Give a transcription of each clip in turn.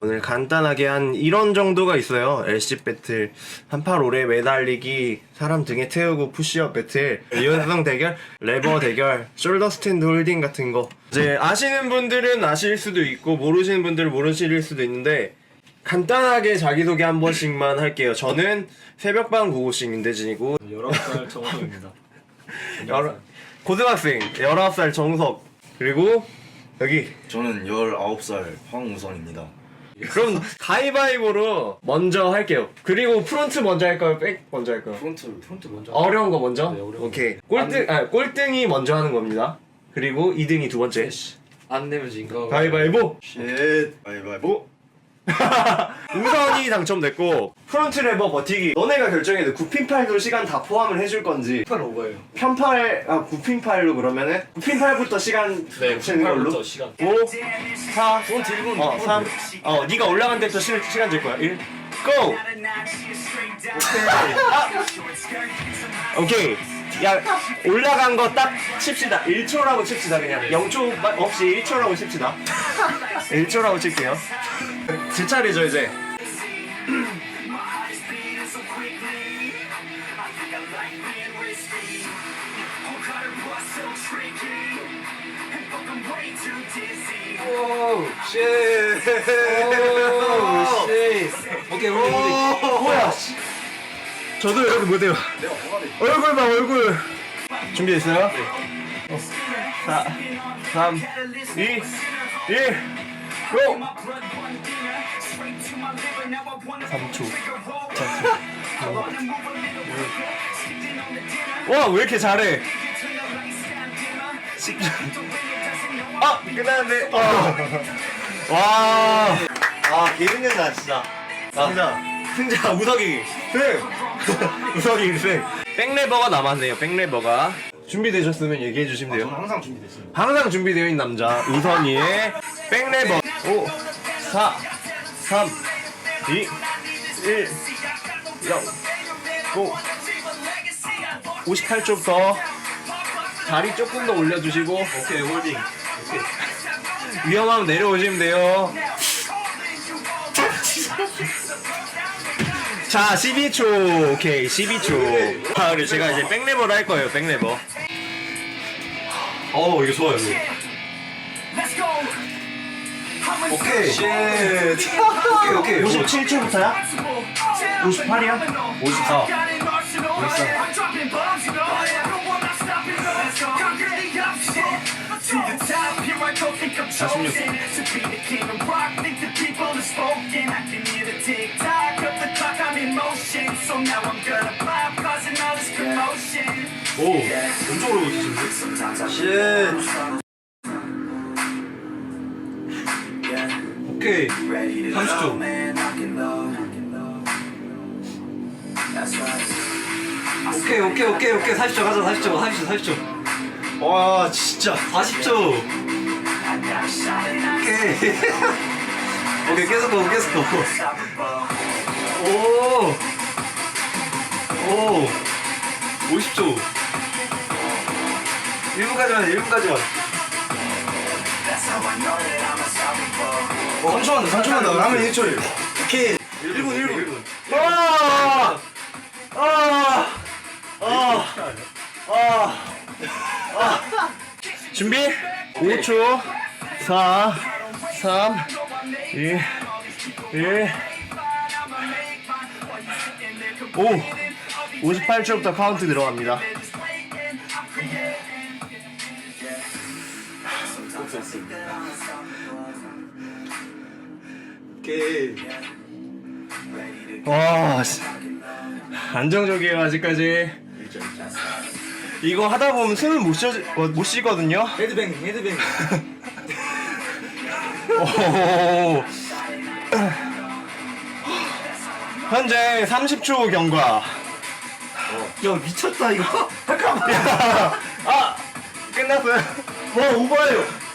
오늘 간단하게 한 이런 정도가 있어요. LC 배틀, 한팔 오래 매달리기, 사람 등에 태우고 푸시업 배틀, 유연성 대결, 레버 대결, 숄더 스탠드 홀딩 같은 거. 이제 아시는 분들은 아실 수도 있고 모르시는 분들은 모르실 수도 있는데 간단하게 자기소개 한 번씩만 할게요. 저는 새벽반 고고싱 민대진이고 19살 정우성입니다. 여러, 고등학생 19살 정석 그리고 여기 저는 19살 황우성입니다. 그럼 가위바위보로 먼저 할게요. 그리고 프론트 먼저 할까요? 백 먼저 할까요? 프론트 프론트 먼저. 어려운 거 먼저? 네, 어려운 오케이. 꼴등, 아, 꼴등이 먼저 하는 겁니다. 그리고 2등이 두 번째. 안 내면 진 거. 가위바위보! 쉣 바이바이보 우선이 당첨됐고, 프론트 레버 버티기. 너네가 결정해. 도 9핀8도 시간 다 포함을 해줄 건지. 팔 오버예요. 편팔, 아, 9핀8로 그러면은, 9핀8부터 시간 네, 붙이는 걸로. 9핀8부터 시간. 5, 4, 프론트 1분. 어, 3, 어, 네가 올라간 데부터 시, 시간 줄 거야. 1, 고! 오케이. 야, 올라간 거 딱 칩시다. 1초라고 칩시다, 그냥. 0초 없이 1초라고 칩시다. 1초라고 칠게요. 제 차례죠, 이제. 오, 쉣. 오케이, 우리 우리. 뭐야, 씨. 저도 이렇게 못해요. 얼굴 봐, 얼굴. 준비됐어요? 네. 4, 3, 2, 1, 고! 3초. 와, 왜 이렇게 잘해? 10초. 아, 끝났는데. 어. 와. 아 개인된다 진짜 승자 승자 우석이 승 우석이 승 백레버가 남았네요 백레버가 준비되셨으면 얘기해 주시면 돼요 항상 준비됐어요 항상 준비되어 있는 남자 우선이의 백레버 5 4 3 2 1 0고 58초부터 다리 조금 더 올려주시고 오케이, 홀딩. 위험하면 내려오시면 돼요. 자, 12초. 오케이, 12초. 아, 그래, 제가 이제 백레버를 할 거예요, 백레버. 어 이거 좋아요 이거 오케이. 쉣. 오케이, 오케이. 57초부터야? 58이야? 54. 오 왼쪽으로 붙이시는데 쉣. 오케이. 30초. 오케이, 오케이, 오케이, 오케이. 40초 가자, 40초, 40초, 40초. 와 진짜 40초. 오케이. 오케이, 계속 고, 계속 고. 오. 오. 50초. 1분까지만, 1분까지만. 어, 3초만 더, 3초만 더. 남은 1초예요 오케이. 1분, 1분, 1분. 아! 아! 아! 아! 아! 준비? 5초. 4, 3, 2, 1. 5. 58초부터 카운트 들어갑니다. 오케이. 와, 씨. 안정적이에요, 아직까지. 이거 하다 보면 숨을 못, 쉬, 어, 못 쉬거든요. 헤드뱅, 헤드뱅. 오. 현재 30초 경과. 야, 미쳤다, 이거. 잠깐만. 아! 끝났어요. 와, 오버예요.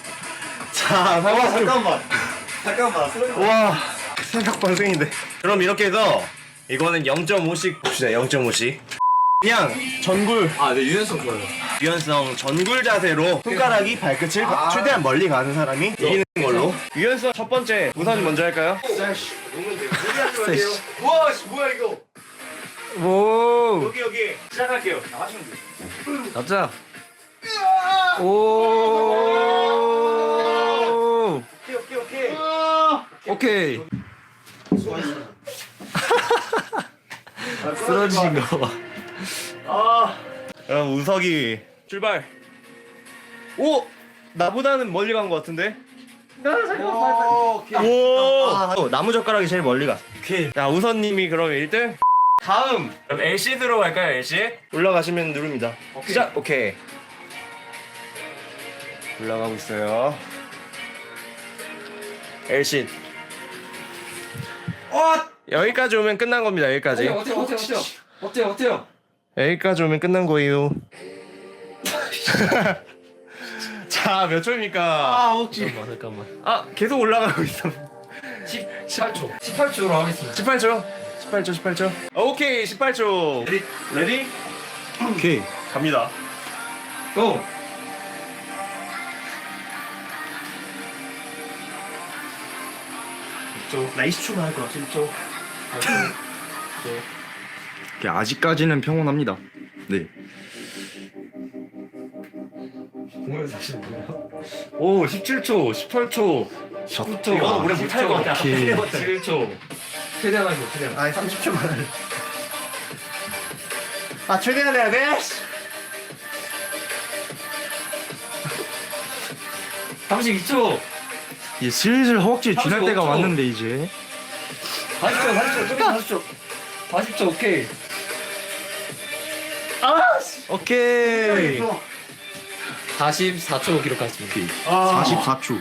자, 30초. 잠깐만. 잠깐만. 와, 생각 방송인데. 그럼 이렇게 해서 이거는 0.5씩 봅시다. 0.5씩. 그냥 전굴 아 네 유연성 좋아요 유연성 전굴 자세로 손가락이 발끝을 아. 최대한 멀리 가는 사람이 이기는 걸로 유연성 첫 번째 우선이 먼저 할까요? 우와 씨, 뭐야 이거 오 여기 여기 시작할게요 가자 오 오케이 오케이 오케이 오케이. 쓰러진 거 봐. 아. 그럼 우석이. 출발. 오! 나보다는 멀리 간 것 같은데? 오 나무젓가락이 제일 멀리 가. 오케이. 자 우선님이 그럼 1등. 다음. 그럼 LC드로 갈까요 LC? 올라가시면 누릅니다. 시작! 오케이. 올라가고 있어요. LC 어! 여기까지 오면 끝난 겁니다 여기까지. 어때요 어때요 어때요? 어때요 어때요? 여기까지 오면 끝난 거예요. 자 몇 초입니까? 아 혹시 잠깐만 잠깐만. 아 계속 올라가고 있어. 18초. 18초로 하겠습니다. 18초? 18초 18초? 오케이 18초. 레디? 레디? 오케이. 갑니다. 고! 나 20초만 할 거야 10초 아직까지는 평온합니다. 네. 뭐예요? 오 17초 18초 19초. 이거는 우리 못할 것 같아. 11초. 최대한 하죠 최대한. 아니 30초만 할래 아 최대한 해야 돼? 32초 이제 슬슬 허벅지 지날 35초. 때가 왔는데 이제. 40초 40초 조금 40초 40초 오케이. 오케이. 44초 기록하겠습니다 아, 44초.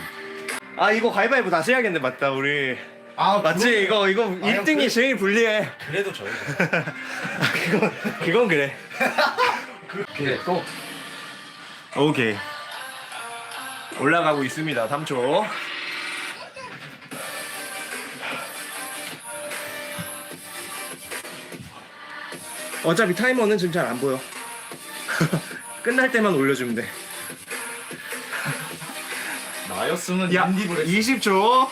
아 이거 가위바위보 다시 해야겠네 맞다 우리. 아 맞지? 이거 이거 1등이 제일 불리해. 그래도 저희 그건 그건 그래. 오케이 고! 오케이. 올라가고 있습니다 3초 어차피 타이머는 지금 잘 안 보여. 끝날 때만 올려주면 돼. 나였으면 야, 20초.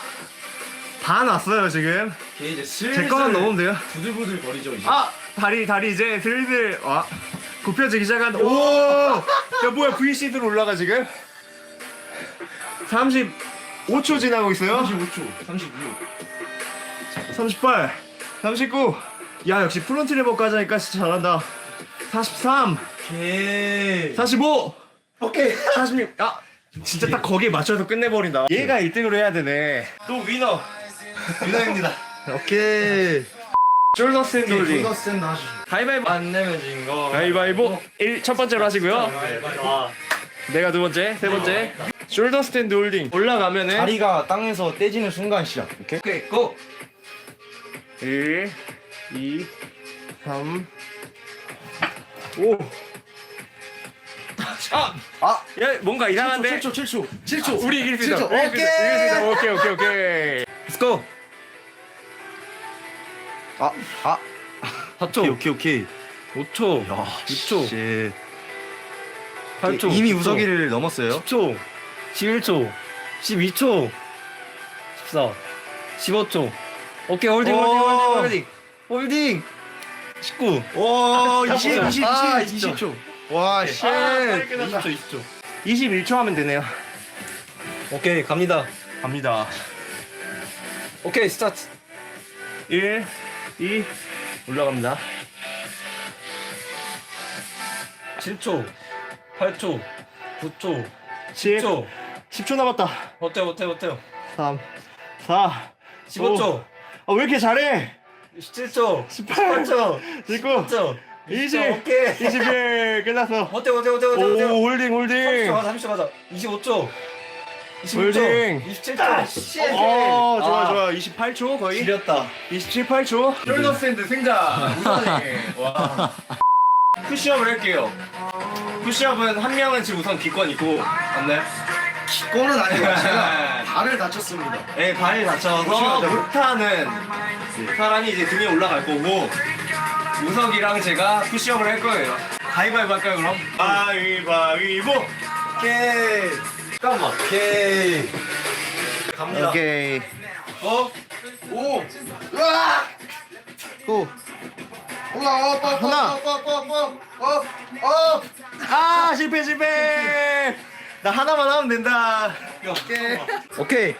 다 났어요 지금. 이제 슬슬 제 거만 넣으면 돼요. 부들부들 거리죠 이제. 아 다리 다리 이제 슬슬 와. 굽혀지기 시작한다 오 야 뭐야 VCD로 올라가 지금? 35초 지나고 있어요. 35초 36 38 39 야 역시 프론트 레버까지 하니까 진짜 잘한다. 43 오케이. 45 오케이. 46 아 진짜 딱 거기에 맞춰서 끝내버린다. 얘가 1등으로 해야 되네. 또 위너. 유나입니다. 오케이. 스탠드 하시죠 가위바위보 안 내면 진 거. 가위바위보 1, 첫 번째로 하시고요. 내가 두 번째 세 번째. 숄더 스탠드 홀딩 올라가면은 다리가 땅에서 떼지는 순간 시작. 오케이 오케이 고! 1 2 3 5 아! 아! 야 뭔가 이상한데 7초 7초 7초 우리 이길 수 있다 7초. 우리 이길 수 있다. 이길 수 있다. 오케이 오케이 오케이 Let's go! 아! 아! 4초 오케이 오케이 5초 야 6초 씨. 8초 이미 9초, 우석이를 넘었어요 10초 11초 12초 14 15초 오케이 홀딩 오. 홀딩 홀딩 홀딩. 19 오 20, 20, 아, 20, 20초. 20초. 와 씨. 빨리 끝났다. 20초 20초. 21초 하면 되네요. 오케이 갑니다. 갑니다. 오케이 스타트. 1 2 올라갑니다. 7초 8초 9초 10 10초. 10초 남았다. 어때요 어때요 어때요 3 4 15초 아, 왜 이렇게 잘해 17초 18 18초. 19 10초 20 오케이. 21 끝났어. 어때요 어때요 어때요 어때요 어때요 오 홀딩 30초 홀딩 가자 30초 가자. 25초. 26초. 홀딩. 27초. 어 좋아 아. 좋아. 28초 거의? 지렸다. 27, 8초? 숄더 샌드 승자. 우선이 와. 푸시업을 할게요. 푸시업은 한 명은 지금 우선 기권 있고 맞나요? 기권은 아니고 제가 발을 다쳤습니다. 네 발이 다쳐서 못하는 사람이 이제 등에 올라갈 거고 우석이랑 제가 푸시업을 할 거예요. 가위바위보 할까요 그럼? 가위바위보 오케이. 잠깐만. 오케이. 갑니다. 오케이 어? 오. 으아. 고 올라. 업, 업, 하나. 업, 업, 업, 업, 업, 업. 아 실패 실패 나 하나만 하면 된다 오케이. 오케이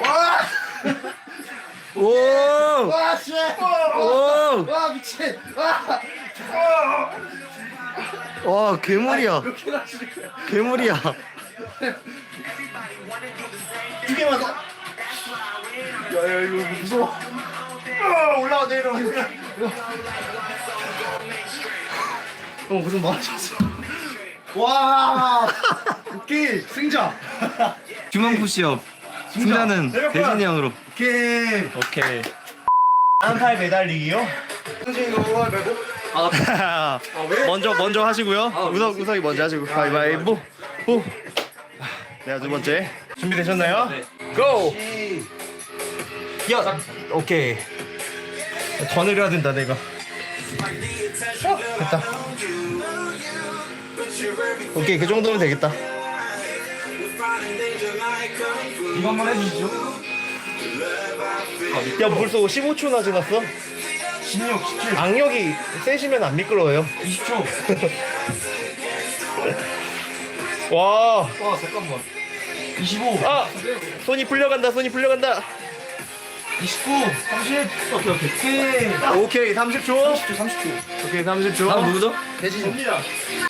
와. 오 와, 씨. 오! 와, 미친. 와. 와 괴물이야 이렇게 나시는 거야. 괴물이야 두 개만 더. 야, 야, 이거 무서워. 아, 올라와 내려. 어, 무슨 말하셨어? 와, 오케이 승자. 규만 푸시업. 승자는 대진이 형으로. 오케이. 오케이 한팔 매달리기요? 너무 말고. 먼저 먼저 하시고요 우석 우석이 먼저 하시고 가위바위보 보 내가 두 번째 준비되셨나요? 네. 고! 야! 오케이 더 내려야 된다 내가 됐다 오케이 그 정도면 되겠다 이거 한번 해주시죠. 야 벌써 15초나 지났어? 16, 17, 악력이 세시면 안 미끄러워요 20초. 와 와 잠깐만. 25, 아! 손이 풀려간다 손이 풀려간다 29, 30. 오케이 오케이. 오케이. 오케이 30초 30초, 30초. 오케이 30초 다음 누구죠? 대진이. 갑니다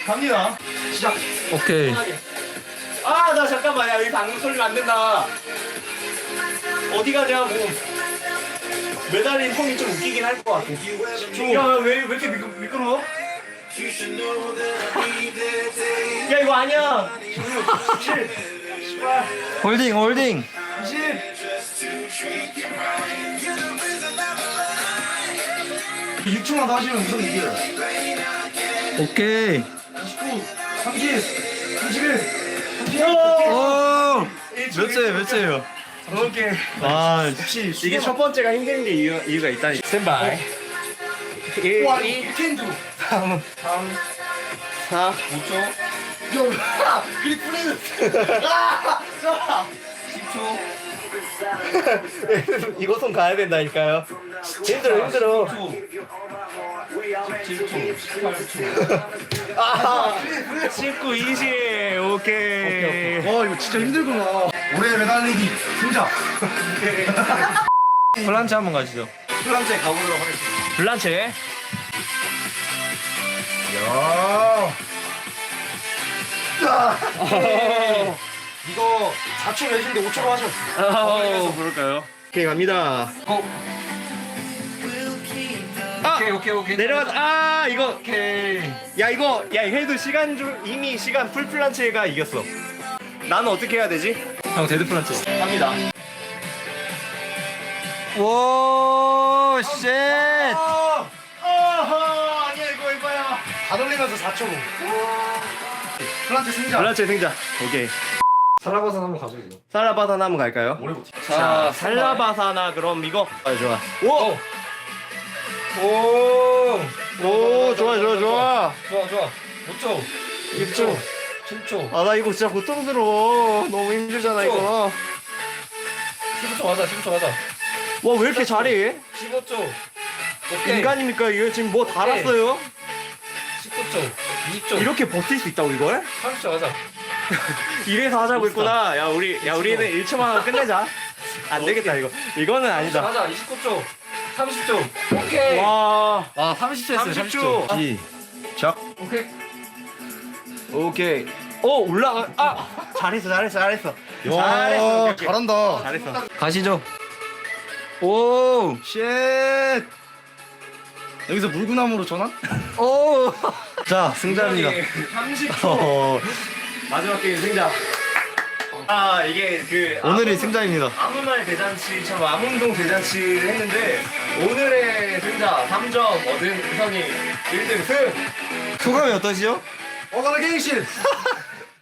갑니다 시작. 오케이. 아 나 잠깐만 야 여기 방금 소리가 안 된다 어디 가냐고 매달린 폼이 좀 웃기긴 할 것 같아 야왜 왜 이렇게 미끄, 미끄러워? 야 이거 아니야 16, 17, 18, 홀딩 홀딩. 20 6초만 더 하시면 무슨 이겨요. 오케이. 29, 30, 31. 오. 몇 째, 몇 ce예요? 오케이. 아, 이게 첫 번째가 힘든 게 이유, 이유가 있다니. 스탠바이. 1, 와, 2, 캔두. 3, 4 5초, 야, 그리. 아, 자. 10초, 이거 손 가야 된다니까요. 힘들어 힘들어. 17초, 18초. 아, 19, 20 오케이. 와, 이거 진짜 힘들구나. 올해 매달리기 승자. 플란체 한번 가시죠. 플란체 가보도록 하겠습니다. 블란체 야. 이거 4초 내신데 5초로 하셔. 어, 볼까요? 오케이 갑니다 아! 오케이, 오케이, 오케이. 내려가 아 이거 오케이. 야 이거 야 해도 시간 중 이미 시간 풀플란체가 이겼어 나는 어떻게 해야 되지? 형, 데드 플란체. 갑니다 오, 쉣. 어, 어허 아니야 이거 이거야 다 돌리면서 4초로. 플란체 승자. 블란체 승자 오케이 살라바산 한번 가죠, 이거. 살라바사나 한번 갈까요? 자 살라바사나 그럼 이거 아 좋아 오! 오. 오 좋아 좋아 좋아 좋아, 좋아. 5초, 6초, 7초. 아 나 이거 진짜 고통스러워 너무 힘들잖아 이거 15초 가자, 15초 가자. 와 왜 이렇게 잘해? 15초. 오케이. 인간입니까 이거 지금 뭐 달았어요? 19초, 20초, 이렇게 버틸 수 있다고 이걸? 30초 가자. 이래서 하자고 했구나 야 우리 야 우리는 1초만 하고 끝내자 안 되겠다 이거 이거는 아니다 가자, 29초, 30초. 오케이. 와 아, 30초 했어요, 30초. 30초. 시작 오케이. 오케이 오 올라가 아 잘했어 잘했어 잘했어 잘했어 야, 오케이, 오케이. 잘한다. 잘했어 가시죠. 오, 쉣. 여기서 물구나무로 전환? 오. 자 승자입니다 30초. 어, 마지막 게임 승자 아 이게 그 오늘이 아무- 승자입니다. 아무말 대잔치처럼 아문동 대잔치를 했는데 오늘의 승자 3점 얻은 우선이 1등 승 소감이 어떠시죠? 어가라 갱신.